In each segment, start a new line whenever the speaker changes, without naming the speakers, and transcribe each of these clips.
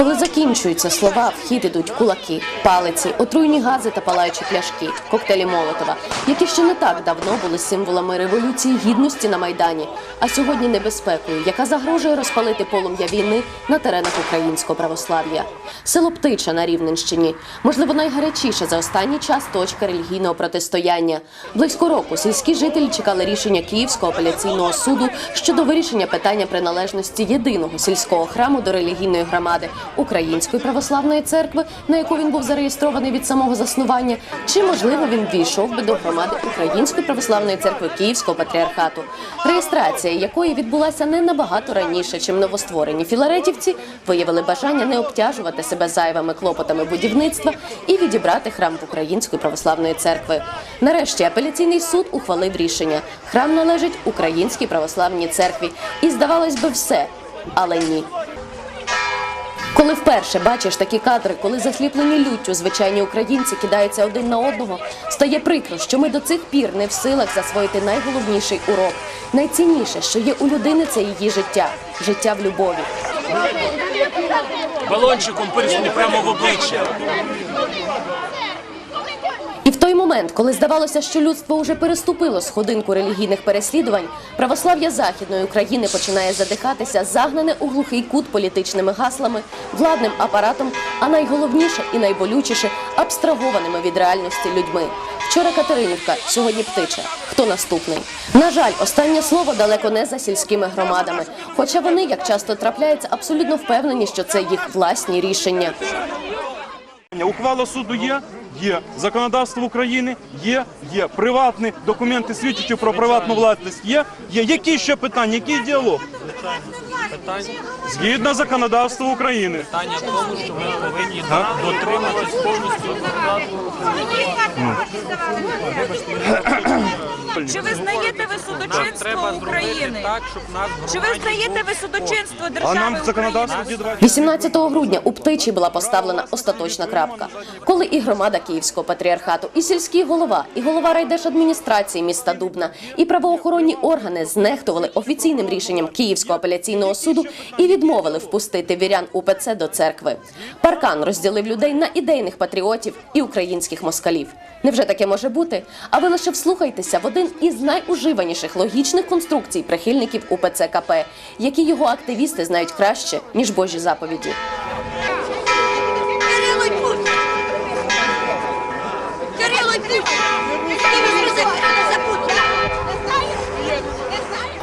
Коли закінчуються слова, в хід ідуть кулаки, палиці, отруйні гази та палаючі пляшки, коктейлі Молотова, які ще не так давно були символами революції гідності на майдані, а сьогодні небезпекою, яка загрожує розпалити полум'я війни на теренах українського православ'я. Село Птича на Рівненщині, можливо, найгарячіша за останній час точка релігійного протистояння. Близько року сільські жителі чекали рішення Київського апеляційного суду щодо вирішення питання приналежності єдиного сільського храму до релігійної громади Української православної церкви, на яку він був зареєстрований від самого заснування, чи можливо він війшов би до громади Української православної церкви Київського патріархату, реєстрація якої відбулася не набагато раніше, чим новостворені філаретівці виявили бажання не обтяжувати себе зайвими клопотами будівництва і відібрати храм в Української православної церкви. Нарешті апеляційний суд ухвалив рішення: храм належить Українській православній церкві, і здавалось би, все, але ні. Коли вперше бачиш такі кадри, коли засліплені люттю звичайні українці кидаються один на одного, стає прикро, що ми до цих пір не в силах засвоїти найголовніший урок. Найцінніше, що є у людини, це її життя, життя в любові.
балончиком пирснули прямо в обличчя.
Той момент, коли здавалося, що людство уже переступило сходинку релігійних переслідувань, православ'я західної України починає задихатися, загнане у глухий кут політичними гаслами, владним апаратом, а найголовніше і найболючіше абстрагованими від реальності людьми. Вчора Катеринівка, сьогодні птича. Хто наступний? На жаль, останнє слово далеко не за сільськими громадами. Хоча вони, як часто трапляється, абсолютно впевнені, що це їх власні рішення.
Ухвала суду є, є. Законодавство України є, є. Приватні документи свідчачи про приватну власність є, є. Які ще питання, який діалог? Згідно законодавства України.
Питання в тому, що ми повинні дотримуватись повністю
Чи визнаєте ви судочинство України?
щоб нас
Чи ви визнаєте ви судочинство
А
держави
нам законодавство
18 грудня у Птичі була поставлена остаточна крапка, коли і громада Київського патріархату, і сільський голова, і голова райдержадміністрації міста Дубна, і правоохоронні органи знехтували офіційним рішенням Київського апеляційного суду і відмовили впустити вірян УПЦ до церкви. Паркан розділив людей на ідейних патріотів і українських москалів. Невже таке може бути? А ви лише вслухайтеся в один із найуживаніших логічних конструкцій прихильників УПЦ КП, які його активісти знають краще ніж Божі заповіді.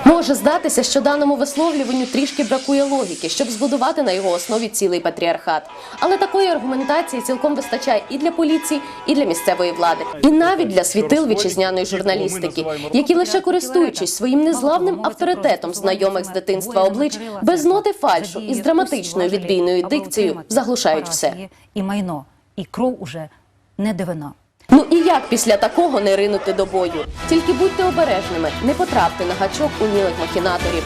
Може здатися, що даному висловлюванню трішки бракує логіки, щоб збудувати на його основі цілий патріархат. Але такої аргументації цілком вистачає і для поліції, і для місцевої влади, і навіть для світил вітчизняної журналістики, які лише користуючись своїм незглавним авторитетом знайомих з дитинства облич, без ноти фальшу і з драматичною відбійною дикцією заглушають все.
І майно, і кров уже не дивина.
Ну і як після такого не ринути до бою? Тільки будьте обережними, не потрапте на гачок умілих махінаторів.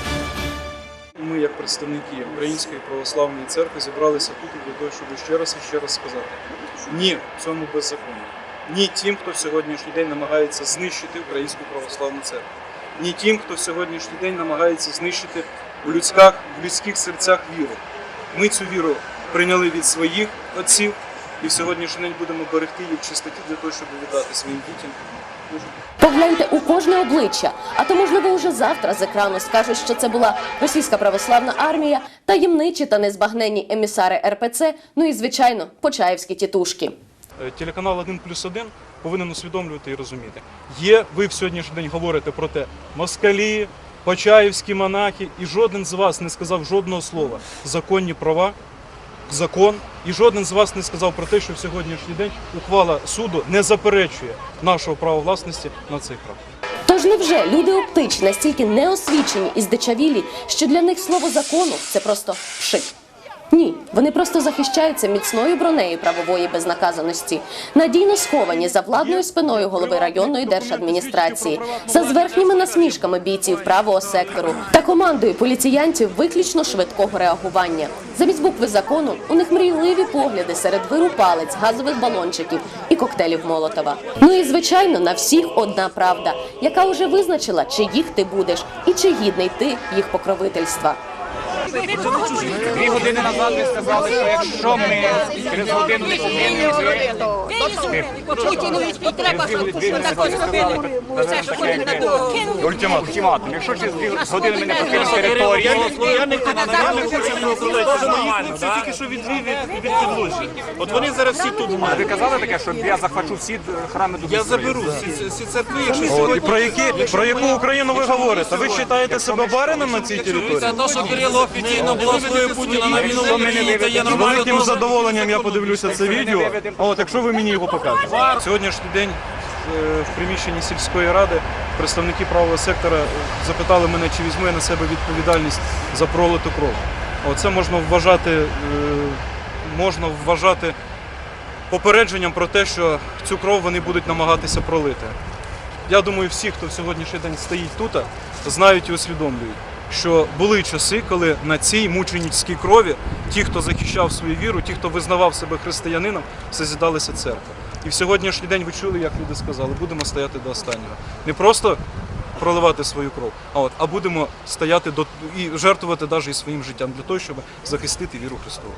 Ми, як представники Української православної церкви, зібралися тут для того, щоб ще раз і ще раз сказати: ні цьому беззаконню. Ні тим, хто в сьогоднішній день намагається знищити Українську православну церкву. Ні тим, хто в сьогоднішній день намагається знищити в людських, в людських серцях віру. Ми цю віру прийняли від своїх отців і в сьогоднішній день будемо берегти її в чистоті для того, щоб віддати своїм дітям.
Погляньте у кожне обличчя, а то можливо уже завтра з екрану скажуть, що це була російська православна армія, таємничі та незбагненні емісари РПЦ, ну і звичайно почаївські тітушки.
Е, Телеканал 1 плюс 1 повинен усвідомлювати і розуміти. Є, ви в сьогоднішній день говорите про те, москалі, почаївські монахи, і жоден з вас не сказав жодного слова. Законні права, закон, і жоден з вас не сказав про те, що в сьогоднішній день ухвала суду не заперечує нашого права власності на цей храм.
Тож невже люди оптичні настільки неосвічені і здичавілі, що для них слово закону це просто шик? Ні, вони просто захищаються міцною бронею правової безнаказаності, надійно сховані за владною спиною голови районної держадміністрації, за зверхніми насмішками бійців правого сектору та командою поліціянтів виключно швидкого реагування. Замість букви закону у них мрійливі погляди серед виру палець, газових балончиків і коктейлів Молотова. Ну і звичайно, на всіх одна правда, яка уже визначила, чиїх ти будеш і чи гідний ти їх покровительства.
Дві години назад ви сказали, що якщо ми через годину не повинні,
Путіну треба, щоб тако зробили. Все, що ходить на
ультиматум. ультиматум. Якщо через дві години ми не покинемо територію,
Я не хочу тільки що відвів від підлужжя. От вони зараз всі тут.
а ви казали таке, що я захвачу всі храми до
Я заберу всі, всі церкви, якщо
От, і
сьогодні...
про, які, про яку Україну ви говорите? Ви вважаєте себе барином на цій території?
Це те, що Кирило офіційно благословив Путіна на війну в Україні, та є
З
нормально.
великим задоволенням я подивлюся це відео. А от якщо ви мені його покажете.
Сьогоднішній день е, в приміщенні сільської ради представники правого сектора запитали мене, чи візьму я на себе відповідальність за пролиту кров. Оце можна вважати, е, можна вважати попередженням про те, що цю кров вони будуть намагатися пролити. Я думаю, всі, хто в сьогоднішній день стоїть тут, знають і усвідомлюють, що були часи, коли на цій мученическій крові ті, хто захищав свою віру, ті, хто визнавав себе християнином, созідалися церква. І в сьогоднішній день ви чули, як люди сказали, будемо стояти до останнього. Не просто проливати свою кров, а от а будемо стояти до і жертвувати навіть своїм життям для того, щоб захистити віру Христову.